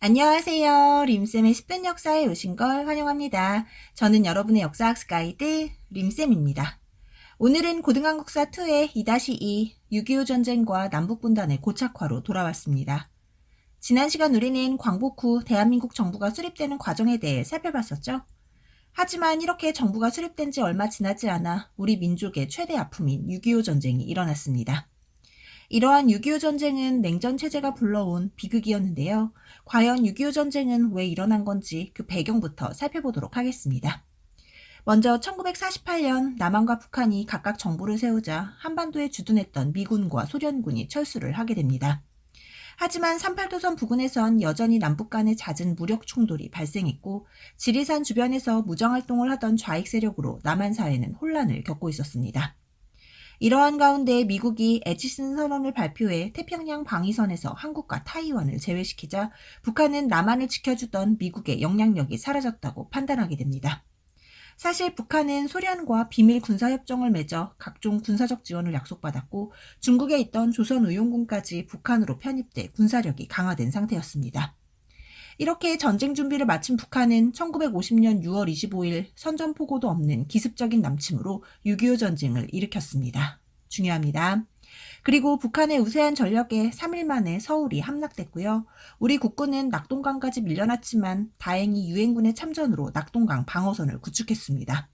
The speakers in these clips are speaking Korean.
안녕하세요. 림쌤의 10분 역사에 오신 걸 환영합니다. 저는 여러분의 역사학습 가이드 림쌤입니다. 오늘은 고등한국사 2의 2-2 6.25 전쟁과 남북분단의 고착화로 돌아왔습니다. 지난 시간 우리는 광복 후 대한민국 정부가 수립되는 과정에 대해 살펴봤었죠. 하지만 이렇게 정부가 수립된 지 얼마 지나지 않아 우리 민족의 최대 아픔인 6.25 전쟁이 일어났습니다. 이러한 6.25 전쟁은 냉전 체제가 불러온 비극이었는데요. 과연 6.25 전쟁은 왜 일어난 건지 그 배경부터 살펴보도록 하겠습니다. 먼저 1948년 남한과 북한이 각각 정부를 세우자 한반도에 주둔했던 미군과 소련군이 철수를 하게 됩니다. 하지만 38도선 부근에선 여전히 남북 간의 잦은 무력 충돌이 발생했고 지리산 주변에서 무정활동을 하던 좌익 세력으로 남한 사회는 혼란을 겪고 있었습니다. 이러한 가운데 미국이 에치슨 선언을 발표해 태평양 방위선에서 한국과 타이완을 제외시키자 북한은 남한을 지켜주던 미국의 영향력이 사라졌다고 판단하게 됩니다. 사실 북한은 소련과 비밀 군사협정을 맺어 각종 군사적 지원을 약속받았고 중국에 있던 조선의용군까지 북한으로 편입돼 군사력이 강화된 상태였습니다. 이렇게 전쟁 준비를 마친 북한은 1950년 6월 25일 선전포고도 없는 기습적인 남침으로 6.25 전쟁을 일으켰습니다. 중요합니다. 그리고 북한의 우세한 전력에 3일 만에 서울이 함락됐고요. 우리 국군은 낙동강까지 밀려났지만 다행히 유엔군의 참전으로 낙동강 방어선을 구축했습니다.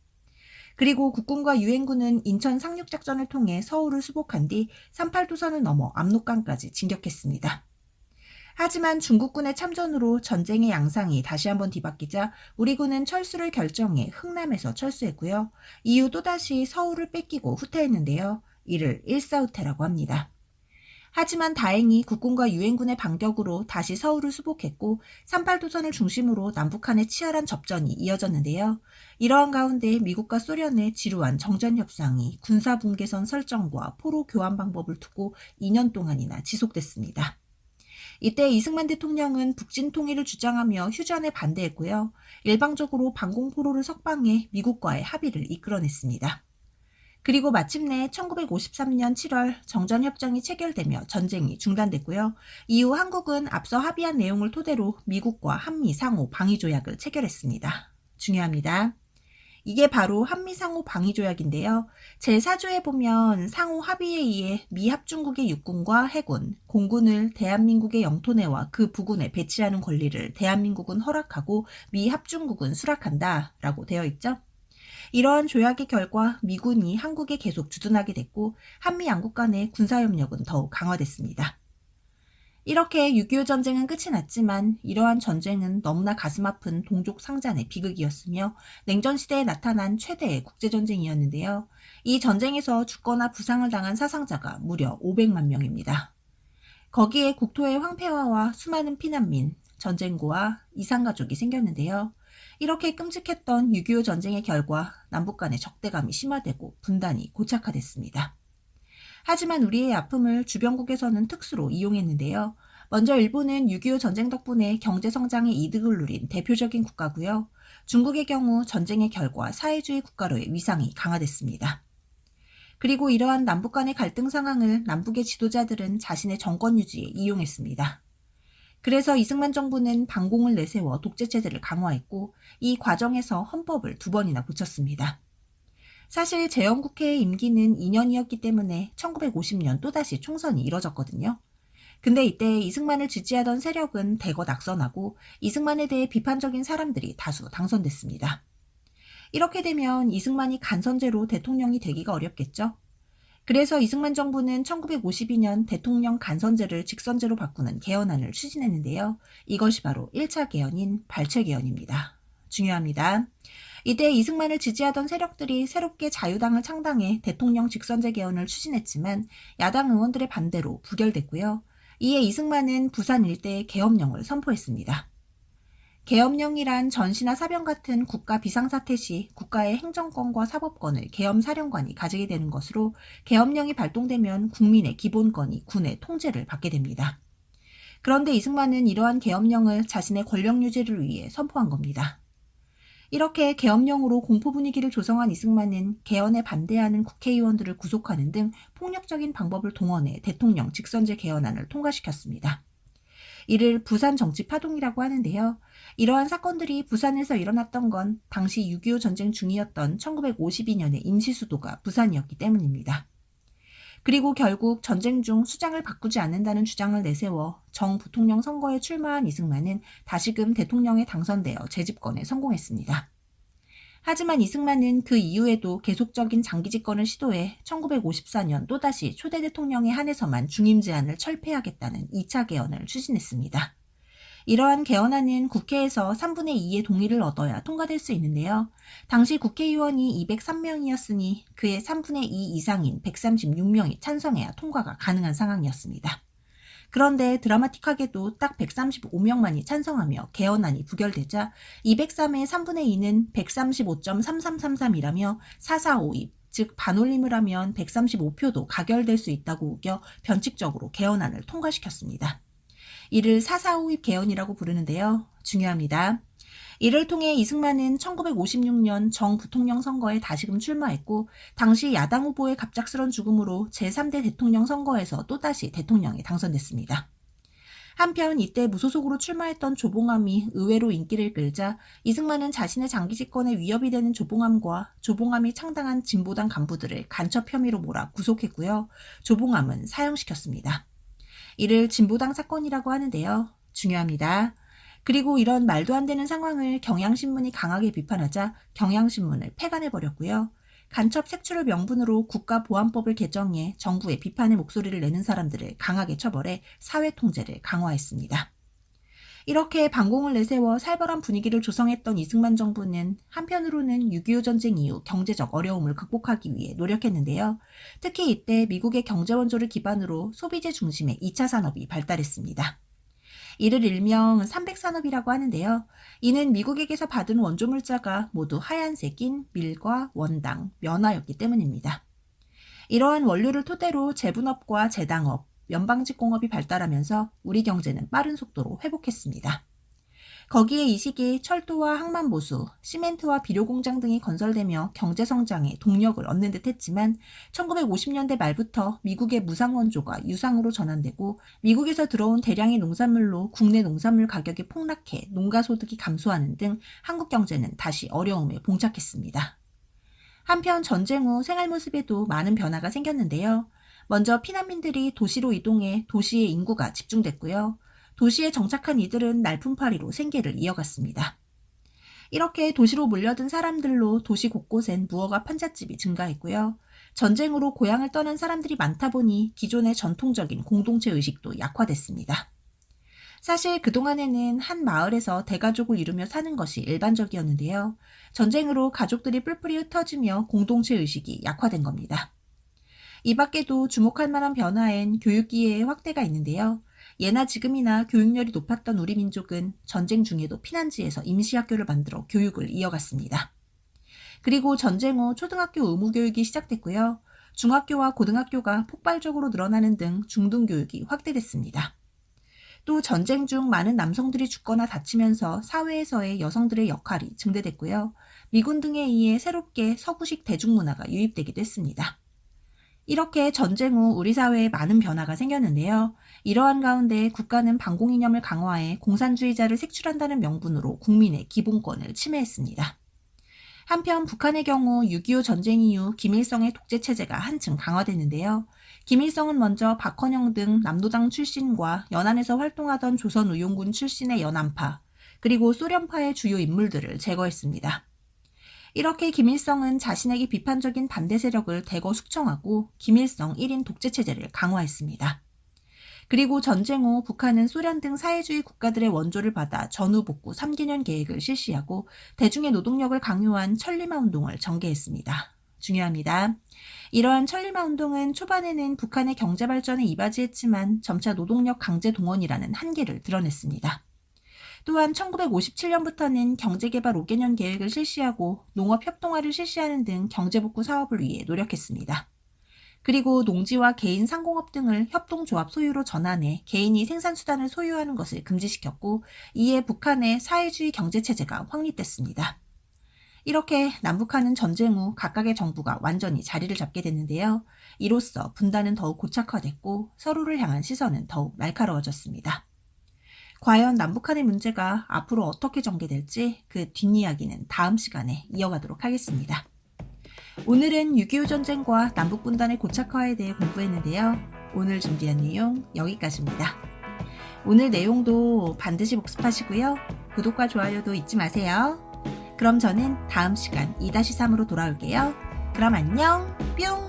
그리고 국군과 유엔군은 인천 상륙작전을 통해 서울을 수복한 뒤 38도선을 넘어 압록강까지 진격했습니다. 하지만 중국군의 참전으로 전쟁의 양상이 다시 한번 뒤바뀌자 우리 군은 철수를 결정해 흥남에서 철수했고요. 이후 또다시 서울을 뺏기고 후퇴했는데요. 이를 일사후퇴라고 합니다. 하지만 다행히 국군과 유엔군의 반격으로 다시 서울을 수복했고 38도선을 중심으로 남북한의 치열한 접전이 이어졌는데요. 이러한 가운데 미국과 소련의 지루한 정전 협상이 군사 분계선 설정과 포로 교환 방법을 두고 2년 동안이나 지속됐습니다. 이때 이승만 대통령은 북진 통일을 주장하며 휴전에 반대했고요. 일방적으로 방공포로를 석방해 미국과의 합의를 이끌어냈습니다. 그리고 마침내 1953년 7월 정전협정이 체결되며 전쟁이 중단됐고요. 이후 한국은 앞서 합의한 내용을 토대로 미국과 한미 상호 방위조약을 체결했습니다. 중요합니다. 이게 바로 한미상호 방위조약인데요. 제4조에 보면 상호 합의에 의해 미 합중국의 육군과 해군, 공군을 대한민국의 영토 내와 그 부근에 배치하는 권리를 대한민국은 허락하고 미 합중국은 수락한다 라고 되어 있죠. 이러한 조약의 결과 미군이 한국에 계속 주둔하게 됐고 한미 양국 간의 군사협력은 더욱 강화됐습니다. 이렇게 6.25 전쟁은 끝이 났지만 이러한 전쟁은 너무나 가슴 아픈 동족 상잔의 비극이었으며 냉전 시대에 나타난 최대의 국제전쟁이었는데요. 이 전쟁에서 죽거나 부상을 당한 사상자가 무려 500만 명입니다. 거기에 국토의 황폐화와 수많은 피난민, 전쟁고와 이산가족이 생겼는데요. 이렇게 끔찍했던 6.25 전쟁의 결과 남북 간의 적대감이 심화되고 분단이 고착화됐습니다. 하지만 우리의 아픔을 주변국에서는 특수로 이용했는데요. 먼저 일본은 6.25 전쟁 덕분에 경제 성장에 이득을 누린 대표적인 국가고요. 중국의 경우 전쟁의 결과 사회주의 국가로의 위상이 강화됐습니다. 그리고 이러한 남북 간의 갈등 상황을 남북의 지도자들은 자신의 정권 유지에 이용했습니다. 그래서 이승만 정부는 반공을 내세워 독재 체제를 강화했고 이 과정에서 헌법을 두 번이나 고쳤습니다. 사실 재헌국회의 임기는 2년이었기 때문에 1950년 또다시 총선이 이뤄졌거든요. 근데 이때 이승만을 지지하던 세력은 대거 낙선하고 이승만에 대해 비판적인 사람들이 다수 당선됐습니다. 이렇게 되면 이승만이 간선제로 대통령이 되기가 어렵겠죠? 그래서 이승만 정부는 1952년 대통령 간선제를 직선제로 바꾸는 개헌안을 추진했는데요. 이것이 바로 1차 개헌인 발췌 개헌입니다. 중요합니다. 이때 이승만을 지지하던 세력들이 새롭게 자유당을 창당해 대통령 직선제 개헌을 추진했지만 야당 의원들의 반대로 부결됐고요. 이에 이승만은 부산 일대에 계엄령을 선포했습니다. 계엄령이란 전시나 사병 같은 국가 비상사태 시 국가의 행정권과 사법권을 계엄사령관이 가지게 되는 것으로 계엄령이 발동되면 국민의 기본권이 군의 통제를 받게 됩니다. 그런데 이승만은 이러한 계엄령을 자신의 권력 유지를 위해 선포한 겁니다. 이렇게 계엄령으로 공포 분위기를 조성한 이승만은 개헌에 반대하는 국회의원들을 구속하는 등 폭력적인 방법을 동원해 대통령 직선제 개헌안을 통과시켰습니다. 이를 부산 정치 파동이라고 하는데요. 이러한 사건들이 부산에서 일어났던 건 당시 6.25 전쟁 중이었던 1952년의 임시수도가 부산이었기 때문입니다. 그리고 결국 전쟁 중 수장을 바꾸지 않는다는 주장을 내세워 정 부통령 선거에 출마한 이승만은 다시금 대통령에 당선되어 재집권에 성공했습니다. 하지만 이승만은 그 이후에도 계속적인 장기 집권을 시도해 1954년 또다시 초대 대통령에 한해서만 중임 제한을 철폐하겠다는 2차 개헌을 추진했습니다. 이러한 개헌안은 국회에서 3분의 2의 동의를 얻어야 통과될 수 있는데요. 당시 국회의원이 203명이었으니 그의 3분의 2 이상인 136명이 찬성해야 통과가 가능한 상황이었습니다. 그런데 드라마틱하게도 딱 135명만이 찬성하며 개헌안이 부결되자 203의 3분의 2는 135.3333이라며 4452, 즉 반올림을 하면 135표도 가결될 수 있다고 우겨 변칙적으로 개헌안을 통과시켰습니다. 이를 4.4.5입 개헌이라고 부르는데요. 중요합니다. 이를 통해 이승만은 1956년 정 부통령 선거에 다시금 출마했고 당시 야당 후보의 갑작스런 죽음으로 제3대 대통령 선거에서 또다시 대통령에 당선됐습니다. 한편 이때 무소속으로 출마했던 조봉암이 의외로 인기를 끌자 이승만은 자신의 장기 집권에 위협이 되는 조봉암과 조봉암이 창당한 진보당 간부들을 간첩 혐의로 몰아 구속했고요. 조봉암은 사형시켰습니다. 이를 진보당 사건이라고 하는데요. 중요합니다. 그리고 이런 말도 안 되는 상황을 경향신문이 강하게 비판하자 경향신문을 폐간해버렸고요. 간첩 색출을 명분으로 국가보안법을 개정해 정부의 비판의 목소리를 내는 사람들을 강하게 처벌해 사회 통제를 강화했습니다. 이렇게 반공을 내세워 살벌한 분위기를 조성했던 이승만 정부는 한편으로는 6.25 전쟁 이후 경제적 어려움을 극복하기 위해 노력했는데요. 특히 이때 미국의 경제 원조를 기반으로 소비재 중심의 2차 산업이 발달했습니다. 이를 일명 300산업이라고 하는데요. 이는 미국에게서 받은 원조 물자가 모두 하얀색인 밀과 원당, 면화였기 때문입니다. 이러한 원료를 토대로 재분업과 재당업, 연방직 공업이 발달하면서 우리 경제는 빠른 속도로 회복했습니다. 거기에 이 시기 철도와 항만보수, 시멘트와 비료공장 등이 건설되며 경제성장에 동력을 얻는 듯 했지만 1950년대 말부터 미국의 무상원조가 유상으로 전환되고 미국에서 들어온 대량의 농산물로 국내 농산물 가격이 폭락해 농가소득이 감소하는 등 한국 경제는 다시 어려움에 봉착했습니다. 한편 전쟁 후 생활 모습에도 많은 변화가 생겼는데요. 먼저 피난민들이 도시로 이동해 도시의 인구가 집중됐고요. 도시에 정착한 이들은 날품파리로 생계를 이어갔습니다. 이렇게 도시로 몰려든 사람들로 도시 곳곳엔 무허가 판잣집이 증가했고요. 전쟁으로 고향을 떠난 사람들이 많다 보니 기존의 전통적인 공동체 의식도 약화됐습니다. 사실 그동안에는 한 마을에서 대가족을 이루며 사는 것이 일반적이었는데요. 전쟁으로 가족들이 뿔뿔이 흩어지며 공동체 의식이 약화된 겁니다. 이 밖에도 주목할 만한 변화엔 교육기회의 확대가 있는데요. 예나 지금이나 교육열이 높았던 우리 민족은 전쟁 중에도 피난지에서 임시학교를 만들어 교육을 이어갔습니다. 그리고 전쟁 후 초등학교 의무교육이 시작됐고요. 중학교와 고등학교가 폭발적으로 늘어나는 등 중등교육이 확대됐습니다. 또 전쟁 중 많은 남성들이 죽거나 다치면서 사회에서의 여성들의 역할이 증대됐고요. 미군 등에 의해 새롭게 서구식 대중문화가 유입되기도 했습니다. 이렇게 전쟁 후 우리 사회에 많은 변화가 생겼는데요. 이러한 가운데 국가는 반공 이념을 강화해 공산주의자를 색출한다는 명분으로 국민의 기본권을 침해했습니다. 한편 북한의 경우 6.25 전쟁 이후 김일성의 독재 체제가 한층 강화됐는데요. 김일성은 먼저 박헌영 등 남노당 출신과 연안에서 활동하던 조선 의용군 출신의 연안파, 그리고 소련파의 주요 인물들을 제거했습니다. 이렇게 김일성은 자신에게 비판적인 반대 세력을 대거 숙청하고 김일성 1인 독재 체제를 강화했습니다. 그리고 전쟁 후 북한은 소련 등 사회주의 국가들의 원조를 받아 전후 복구 3개년 계획을 실시하고 대중의 노동력을 강요한 천리마 운동을 전개했습니다. 중요합니다. 이러한 천리마 운동은 초반에는 북한의 경제 발전에 이바지했지만 점차 노동력 강제 동원이라는 한계를 드러냈습니다. 또한 1957년부터는 경제개발 5개년 계획을 실시하고 농업 협동화를 실시하는 등 경제복구 사업을 위해 노력했습니다. 그리고 농지와 개인 상공업 등을 협동조합 소유로 전환해 개인이 생산수단을 소유하는 것을 금지시켰고 이에 북한의 사회주의 경제체제가 확립됐습니다. 이렇게 남북한은 전쟁 후 각각의 정부가 완전히 자리를 잡게 됐는데요. 이로써 분단은 더욱 고착화됐고 서로를 향한 시선은 더욱 날카로워졌습니다. 과연 남북한의 문제가 앞으로 어떻게 전개될지 그 뒷이야기는 다음 시간에 이어가도록 하겠습니다. 오늘은 6.25 전쟁과 남북분단의 고착화에 대해 공부했는데요. 오늘 준비한 내용 여기까지입니다. 오늘 내용도 반드시 복습하시고요. 구독과 좋아요도 잊지 마세요. 그럼 저는 다음 시간 2-3으로 돌아올게요. 그럼 안녕, 뿅!